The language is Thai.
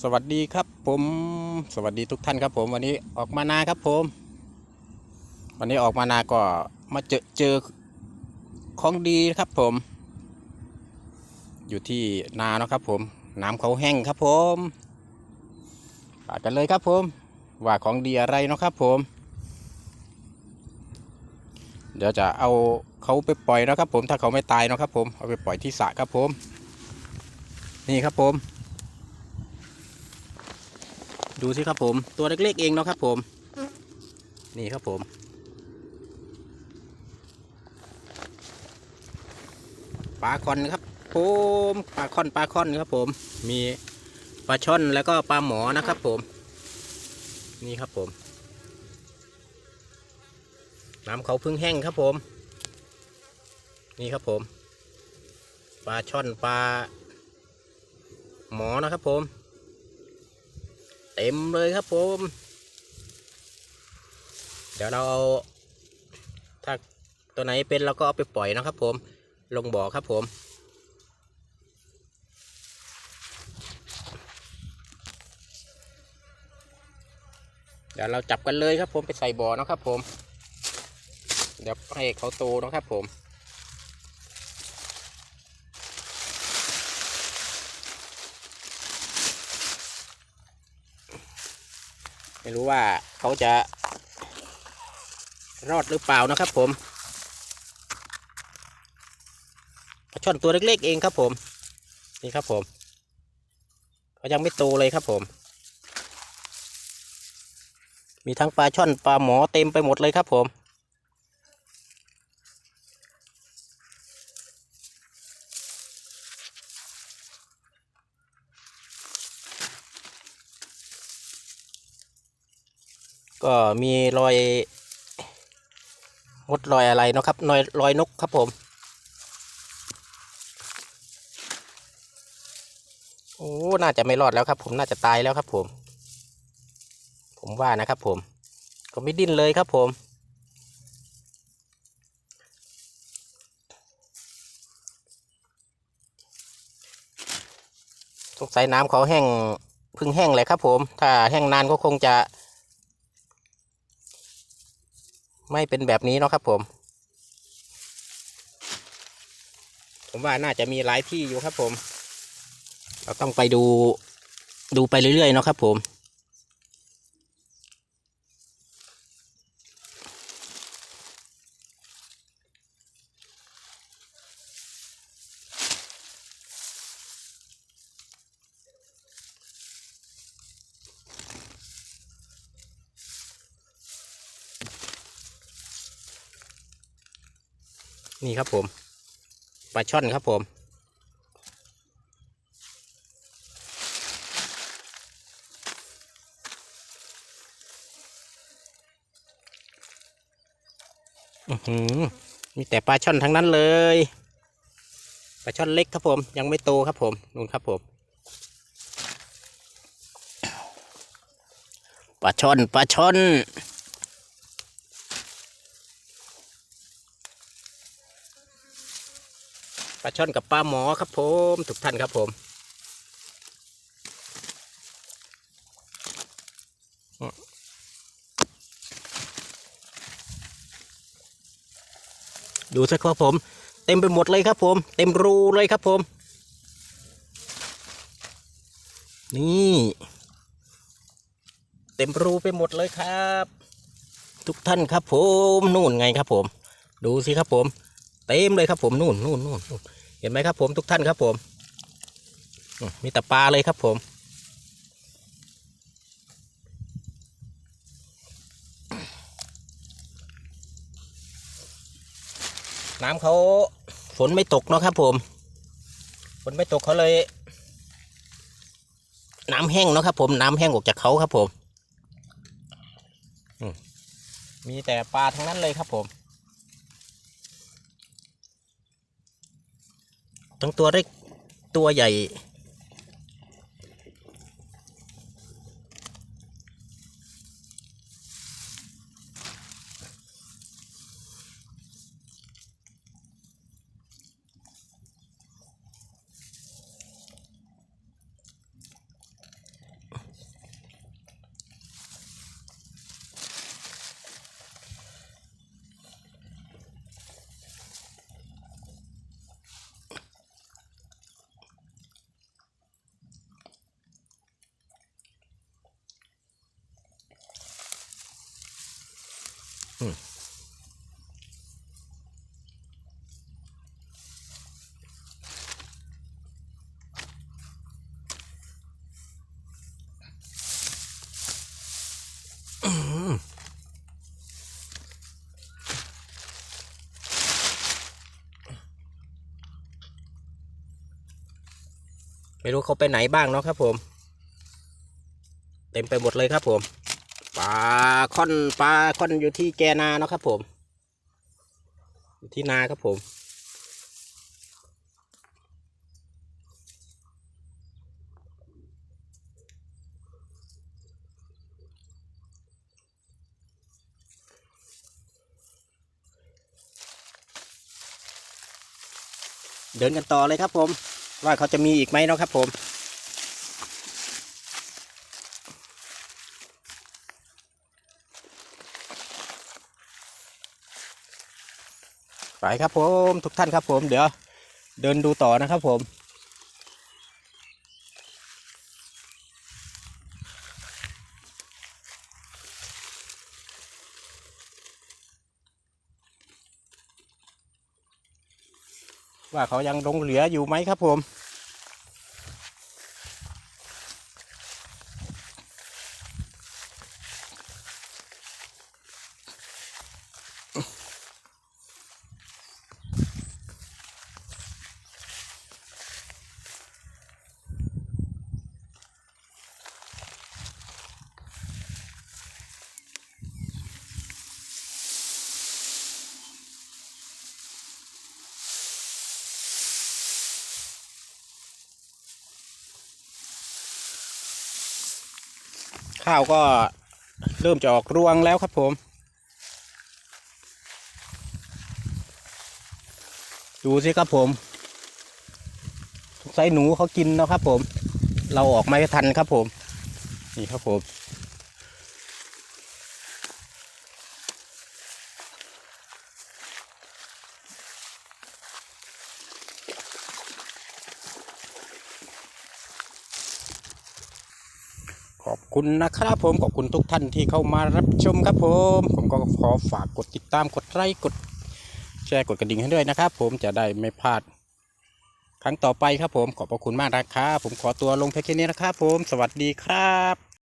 สวัสดีครับผมสวัสดีทุกท่านครับผมวันนี้ออกมานาครับผม วันนี้ออกมานาก็มาเจอเจอของดีครับผม อยู่ที่นาเนาะครับผมน้ำเขาแห้งครับผมปากันเลยครับผม ว่าของดีอะไรเนาะครับผม เดี๋ยวจะเอาเขาไปปล่อยเนาะครับผมถ้าเขาไม่ตายเนาะครับผมเอาไปปล่อยที่สระครับผม นี่ครับผม ดูสิครับผม ตัวเล็กๆเองเนาะครับผม นี่ครับผม ปลาคอนครับผมปลาคอนปลาคอนครับผม มีปลาช่อนแล้วก็ปลาหมอนะครับผม นี่ครับผม น้ำเขาพึ่งแห้งครับผม นี่ครับผม ปลาช่อนปลาหมอนะครับผม เต็มเลยครับผม เดี๋ยวเราเอาถ้าตัวไหนเป็นเราก็เอาไปปล่อยนะครับผม ลงบ่อครับผมเดี๋ยวเราจับกันเลยครับผมไปใส่บ่อนะครับผม เดี๋ยวให้เขาโตนะครับผม ไม่รู้ว่าเขาจะ รอดหรือเปล่านะครับผมปลาช่อนตัวเล็กๆเองครับผม นี่ครับผมเขายังไม่โตเลยครับผม มีทั้งปลาช่อนปลาหมอเต็มไปหมดเลยครับผม ก็มีรอยมดรอยอะไรนะครับรอยรอยนกครับผม โอ้ น่าจะไม่รอดแล้วครับ ผมน่าจะตายแล้วครับผม ผมว่านะครับผม ก็ไม่ดิ้นเลยครับผมสงสัยน้ำเขาแห้งพึ่งแห้งเลยครับผม ถ้าแห้งนานก็คงจะ ไม่เป็นแบบนี้เนาะครับผม ผมว่าน่าจะมีหลายที่อยู่ครับผม เราต้องไปดูดูไปเรื่อยๆเนาะครับผม นี่ครับผมปลาช่อนครับผมอือหือมีแต่ปลาช่อนทั้งนั้นเลย ปลาช่อนเล็กครับผม ยังไม่โตครับผมนู่นครับผมปลาช่อนปลาช่อน ปลาช่อนกับปลาหมอครับผมทุกท่านครับผมดูสักครับผม เต็มไปหมดเลยครับผม เต็มรูเลยครับผม นี่ เต็มรูไปหมดเลยครับ ทุกท่านครับผมนู่นไงครับผม ดูสิครับผม เต็มเลยครับผมนู่นนู่นนู่นเห็นไหมครับผมทุกท่านครับผมมีแต่ปลาเลยครับผมน้ำเขาฝนไม่ตกเนาะครับผม ฝนไม่ตกเขาเลย น้ำแห้งเนาะครับผมน้ำแห้งออกจากเขาครับผม มีแต่ปลาทั้งนั้นเลยครับผม ทั้งตัวเล็กตัวใหญ่ ไม่รู้เขาไปไหนบ้างเนาะครับผม เต็มไปหมดเลยครับผม ปลาค่อนปลาค่อนอยู่ที่แกนาเนาะครับผม อยู่ที่นาครับผมเดินกันต่อเลยครับผม ว่าเขาจะมีอีกไหมเนาะครับผม ไปครับผมทุกท่านครับผมเดี๋ยวเดินดูต่อนะครับผม ว่าเขายังลงเหลืออยู่ไหมครับผม ข้าวก็เริ่มจะออกรวงแล้วครับผม ดูสิครับผมสงสัยหนูเขากินนะครับผม เราออกไม่ทันครับผม นี่ครับผม คุณนะครับผมขอบคุณทุกท่านที่เข้ามารับชมครับผม ผมก็ขอฝากกดติดตามกดไลค์กดแชร์กดกระดิ่งให้ด้วยนะครับ ผมจะได้ไม่พลาด ครั้งต่อไปครับผมขอบพระคุณมากนะครับผมขอตัวลงเพียงแค่นี้นะครับผมสวัสดีครับ